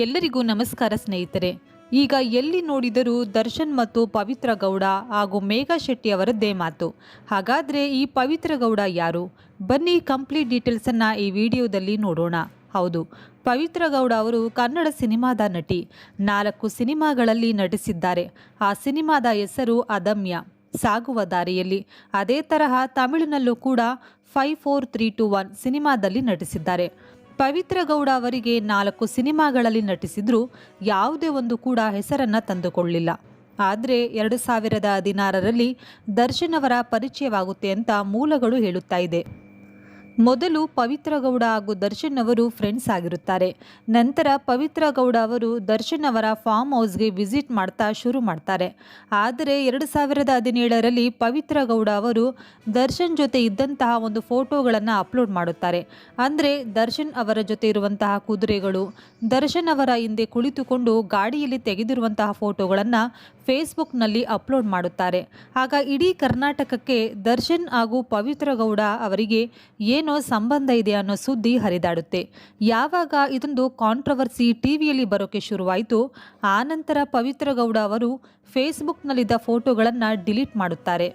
ಎಲ್ಲರಿಗೂ ನಮಸ್ಕಾರ ಸ್ನೇಹಿತರೆ. ಈಗ ಎಲ್ಲಿ ನೋಡಿದರೂ ದರ್ಶನ್ ಮತ್ತು ಪವಿತ್ರ ಗೌಡ ಹಾಗೂ ಮೇಘಾ ಶೆಟ್ಟಿ ಅವರದ್ದೇ ಮಾತು. ಹಾಗಾದರೆ ಈ ಪವಿತ್ರ ಗೌಡ ಯಾರು? ಬನ್ನಿ ಕಂಪ್ಲೀಟ್ ಡೀಟೇಲ್ಸನ್ನು ಈ ವಿಡಿಯೋದಲ್ಲಿ ನೋಡೋಣ. ಹೌದು, ಪವಿತ್ರ ಗೌಡ ಅವರು ಕನ್ನಡ ಸಿನಿಮಾದ ನಟಿ. ನಾಲ್ಕು ಸಿನಿಮಾಗಳಲ್ಲಿ ನಟಿಸಿದ್ದಾರೆ. ಆ ಸಿನಿಮಾದ ಹೆಸರು ಅದಮ್ಯ. ಸಾಗುವ ದಾರಿಯಲ್ಲಿ. ಅದೇ ತರಹ ತಮಿಳಿನಲ್ಲೂ ಕೂಡ five four three two one ಸಿನಿಮಾದಲ್ಲಿ ನಟಿಸಿದ್ದಾರೆ. ಪವಿತ್ರ ಗೌಡ ಅವರಿಗೆ ನಾಲ್ಕು ಸಿನಿಮಾಗಳಲ್ಲಿ ನಟಿಸಿದ್ರೂ ಯಾವುದೇ ಒಂದು ಕೂಡ ಹೆಸರನ್ನ ತಂದುಕೊಳ್ಳಿಲ್ಲ. ಆದರೆ ಎರಡು ಸಾವಿರದ ಹದಿನಾರರಲ್ಲಿ ದರ್ಶನ್ ಅವರ ಪರಿಚಯವಾಗುತ್ತೆ ಅಂತ ಮೂಲಗಳು ಹೇಳುತ್ತಾ ಇದೆ. ಮೊದಲು ಪವಿತ್ರ ಗೌಡ ಹಾಗೂ ದರ್ಶನ್ ಅವರು ಫ್ರೆಂಡ್ಸ್ ಆಗಿರುತ್ತಾರೆ. ನಂತರ ಪವಿತ್ರ ಗೌಡ ಅವರು ದರ್ಶನ್ ಅವರ ಫಾರ್ಮ್ ಹೌಸ್ಗೆ ವಿಸಿಟ್ ಮಾಡ್ತಾ ಶುರು ಮಾಡ್ತಾರೆ. ಆದರೆ ಎರಡು ಸಾವಿರದ ಹದಿನೇಳರಲ್ಲಿ ಪವಿತ್ರ ಗೌಡ ಅವರು ದರ್ಶನ್ ಜೊತೆ ಇದ್ದಂತಹ ಒಂದು ಫೋಟೋಗಳನ್ನು ಅಪ್ಲೋಡ್ ಮಾಡುತ್ತಾರೆ. ಅಂದರೆ ದರ್ಶನ್ ಅವರ ಜೊತೆ ಇರುವಂತಹ ಕುದುರೆಗಳು, ದರ್ಶನ್ ಅವರ ಹಿಂದೆ ಕುಳಿತುಕೊಂಡು ಗಾಡಿಯಲ್ಲಿ ತೆಗೆದಿರುವಂತಹ ಫೋಟೋಗಳನ್ನು ಫೇಸ್ಬುಕ್ನಲ್ಲಿ ಅಪ್ಲೋಡ್ ಮಾಡುತ್ತಾರೆ. ಆಗ ಇಡೀ ಕರ್ನಾಟಕಕ್ಕೆ ದರ್ಶನ್ ಹಾಗೂ ಪವಿತ್ರ ಗೌಡ ಅವರಿಗೆ ಏನೋ ಸಂಬಂಧ ಇದೆ ಅನ್ನೋ ಸುದ್ದಿ ಹರಿದಾಡುತ್ತೆ. ಯಾವಾಗ ಇದೊಂದು ಕಾಂಟ್ರವರ್ಸಿ ಟಿವಿಯಲ್ಲಿ ಬರೋಕೆ ಶುರುವಾಯಿತು ಆನಂತರ ಪವಿತ್ರ ಗೌಡ ಅವರು ಫೇಸ್ಬುಕ್ನಲ್ಲಿದ್ದ ಫೋಟೋಗಳನ್ನು ಡಿಲೀಟ್ ಮಾಡುತ್ತಾರೆ.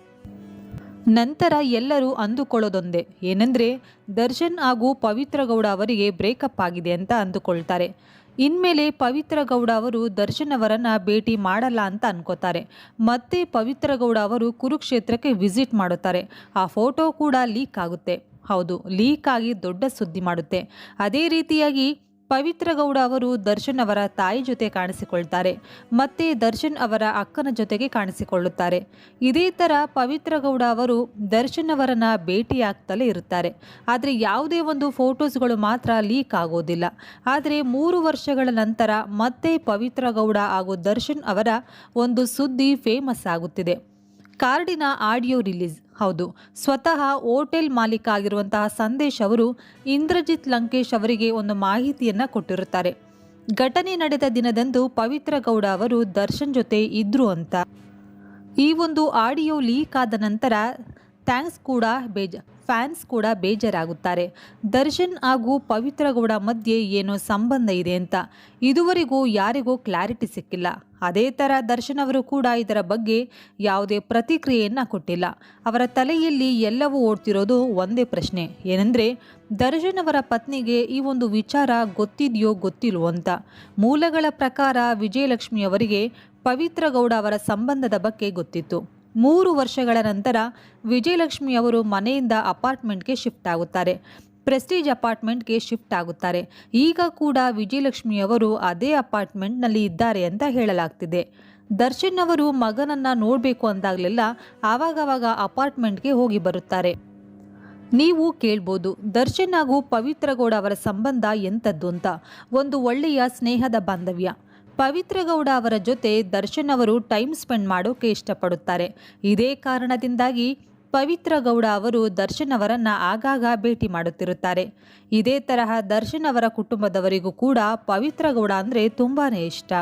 ನಂತರ ಎಲ್ಲರೂ ಅಂದುಕೊಳ್ಳೋದೊಂದೇ. ಏನೆಂದರೆ, ದರ್ಶನ್ ಹಾಗೂ ಪವಿತ್ರ ಗೌಡ ಅವರಿಗೆ ಬ್ರೇಕಪ್ ಆಗಿದೆ ಅಂತ ಅಂದುಕೊಳ್ತಾರೆ. ಇನ್ಮೇಲೆ ಪವಿತ್ರ ಗೌಡ ಅವರು ದರ್ಶನ್ ಅವರನ್ನು ಭೇಟಿ ಮಾಡಲ್ಲ ಅಂತ ಅನ್ಕೋತಾರೆ. ಮತ್ತೆ ಪವಿತ್ರ ಗೌಡ ಅವರು ಕುರುಕ್ಷೇತ್ರಕ್ಕೆ ವಿಸಿಟ್ ಮಾಡುತ್ತಾರೆ. ಆ ಫೋಟೋ ಕೂಡ ಲೀಕ್ ಆಗುತ್ತೆ. ಹೌದು ಲೀಕ್ ಆಗಿ ದೊಡ್ಡ ಸುದ್ದಿ ಮಾಡುತ್ತೆ. ಅದೇ ರೀತಿಯಾಗಿ ಪವಿತ್ರ ಗೌಡ ಅವರು ದರ್ಶನ್ ಅವರ ತಾಯಿ ಜೊತೆ ಕಾಣಿಸಿಕೊಳ್ತಾರೆ. ಮತ್ತೆ ದರ್ಶನ್ ಅವರ ಅಕ್ಕನ ಜೊತೆಗೆ ಕಾಣಿಸಿಕೊಳ್ಳುತ್ತಾರೆ. ಇದೇ ಥರ ಪವಿತ್ರ ಗೌಡ ಅವರು ದರ್ಶನ್ ಅವರನ್ನ ಭೇಟಿಯಾಗ್ತಲೇ ಇರುತ್ತಾರೆ. ಆದರೆ ಯಾವುದೇ ಒಂದು ಫೋಟೋಸ್ಗಳು ಮಾತ್ರ ಲೀಕ್ ಆಗೋದಿಲ್ಲ. ಆದರೆ ಮೂರು ವರ್ಷಗಳ ನಂತರ ಮತ್ತೆ ಪವಿತ್ರ ಗೌಡ ಹಾಗೂ ದರ್ಶನ್ ಅವರ ಒಂದು ಸುದ್ದಿ ಫೇಮಸ್ ಆಗುತ್ತಿದೆ. ಕಾರ್ಡಿನ ಆಡಿಯೋ ರಿಲೀಸ್. ಹೌದು, ಸ್ವತಃ ಹೋಟೆಲ್ ಮಾಲೀಕ ಆಗಿರುವಂತಹ ಸಂದೇಶ್ ಅವರು ಇಂದ್ರಜಿತ್ ಲಂಕೇಶ್ ಅವರಿಗೆ ಒಂದು ಮಾಹಿತಿಯನ್ನು ಕೊಟ್ಟಿರುತ್ತಾರೆ. ಘಟನೆ ನಡೆದ ದಿನದಂದು ಪವಿತ್ರ ಗೌಡ ಅವರು ದರ್ಶನ್ ಜೊತೆ ಇದ್ರು ಅಂತ. ಈ ಒಂದು ಆಡಿಯೋ ಲೀಕ್ ಆದ ನಂತರ ಥ್ಯಾಂಕ್ಸ್ ಕೂಡ ಬೇಜ ಫ್ಯಾನ್ಸ್ ಕೂಡ ಬೇಜಾರಾಗುತ್ತಾರೆ. ದರ್ಶನ್ ಹಾಗೂ ಪವಿತ್ರಗೌಡ ಮಧ್ಯೆ ಏನೋ ಸಂಬಂಧ ಇದೆ ಅಂತ. ಇದುವರೆಗೂ ಯಾರಿಗೂ ಕ್ಲಾರಿಟಿ ಸಿಕ್ಕಿಲ್ಲ. ಅದೇ ಥರ ದರ್ಶನ್ ಅವರು ಕೂಡ ಇದರ ಬಗ್ಗೆ ಯಾವುದೇ ಪ್ರತಿಕ್ರಿಯೆಯನ್ನು ಕೊಟ್ಟಿಲ್ಲ. ಅವರ ತಲೆಯಲ್ಲಿ ಎಲ್ಲವೂ ಓಡ್ತಿರೋದು ಒಂದೇ ಪ್ರಶ್ನೆ. ಏನೆಂದರೆ, ದರ್ಶನ್ ಅವರ ಪತ್ನಿಗೆ ಈ ಒಂದು ವಿಚಾರ ಗೊತ್ತಿದೆಯೋ ಗೊತ್ತಿಲ್ವೋ ಅಂತ. ಮೂಲಗಳ ಪ್ರಕಾರ ವಿಜಯಲಕ್ಷ್ಮಿ ಅವರಿಗೆ ಪವಿತ್ರ ಗೌಡ ಅವರ ಸಂಬಂಧದ ಬಗ್ಗೆ ಗೊತ್ತಿತ್ತು. ಮೂರು ವರ್ಷಗಳ ನಂತರ ವಿಜಯಲಕ್ಷ್ಮಿ ಅವರು ಮನೆಯಿಂದ ಅಪಾರ್ಟ್ಮೆಂಟ್ಗೆ ಶಿಫ್ಟ್ ಆಗುತ್ತಾರೆ. ಪ್ರೆಸ್ಟೀಜ್ ಅಪಾರ್ಟ್ಮೆಂಟ್ಗೆ ಶಿಫ್ಟ್ ಆಗುತ್ತಾರೆ. ಈಗ ಕೂಡ ವಿಜಯಲಕ್ಷ್ಮಿ ಅವರು ಅದೇ ಅಪಾರ್ಟ್ಮೆಂಟ್ನಲ್ಲಿ ಇದ್ದಾರೆ ಅಂತ ಹೇಳಲಾಗ್ತಿದೆ. ದರ್ಶನ್ ಅವರು ಮಗನನ್ನು ನೋಡಬೇಕು ಅಂದಾಗಲೆಲ್ಲ ಆವಾಗವಾಗ ಅಪಾರ್ಟ್ಮೆಂಟ್ಗೆ ಹೋಗಿ ಬರುತ್ತಾರೆ. ನೀವು ಕೇಳ್ಬೋದು, ದರ್ಶನ್ ಹಾಗೂ ಪವಿತ್ರಗೌಡ ಅವರ ಸಂಬಂಧ ಎಂಥದ್ದು ಅಂತ. ಒಂದು ಒಳ್ಳೆಯ ಸ್ನೇಹದ ಬಾಂಧವ್ಯ. ಪವಿತ್ರ ಗೌಡ ಅವರ ಜೊತೆ ದರ್ಶನ್ ಅವರು ಟೈಮ್ ಸ್ಪೆಂಡ್ ಮಾಡೋಕೆ ಇಷ್ಟಪಡುತ್ತಾರೆ. ಇದೇ ಕಾರಣದಿಂದಾಗಿ ಪವಿತ್ರ ಗೌಡ ಅವರು ದರ್ಶನ್ ಅವರನ್ನು ಆಗಾಗ ಭೇಟಿ ಮಾಡುತ್ತಿರುತ್ತಾರೆ. ಇದೇ ತರಹ ದರ್ಶನ್ ಅವರ ಕುಟುಂಬದವರಿಗೂ ಕೂಡ ಪವಿತ್ರ ಗೌಡ ಅಂದರೆ ತುಂಬಾ ಇಷ್ಟ.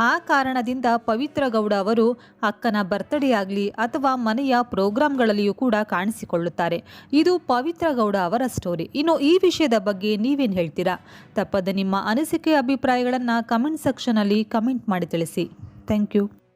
ಆ ಕಾರಣದಿಂದ ಪವಿತ್ರ ಗೌಡ ಅವರು ಅಕ್ಕನ ಬರ್ತ್ಡೇ ಆಗಲಿ ಅಥವಾ ಮನೆಯ ಪ್ರೋಗ್ರಾಂಗಳಲ್ಲಿಯೂ ಕೂಡ ಕಾಣಿಸಿಕೊಳ್ಳುತ್ತಾರೆ. ಇದು ಪವಿತ್ರ ಗೌಡ ಅವರ ಸ್ಟೋರಿ ಇನ್ನು ಈ ವಿಷಯದ ಬಗ್ಗೆ ನೀವೇನು ಹೇಳ್ತೀರಾ? ತಪ್ಪದೆ ನಿಮ್ಮ ಅನಿಸಿಕೆ, ಅಭಿಪ್ರಾಯಗಳನ್ನು ಕಮೆಂಟ್ ಸೆಕ್ಷನಲ್ಲಿ ಕಮೆಂಟ್ ಮಾಡಿ ತಿಳಿಸಿ. Thank you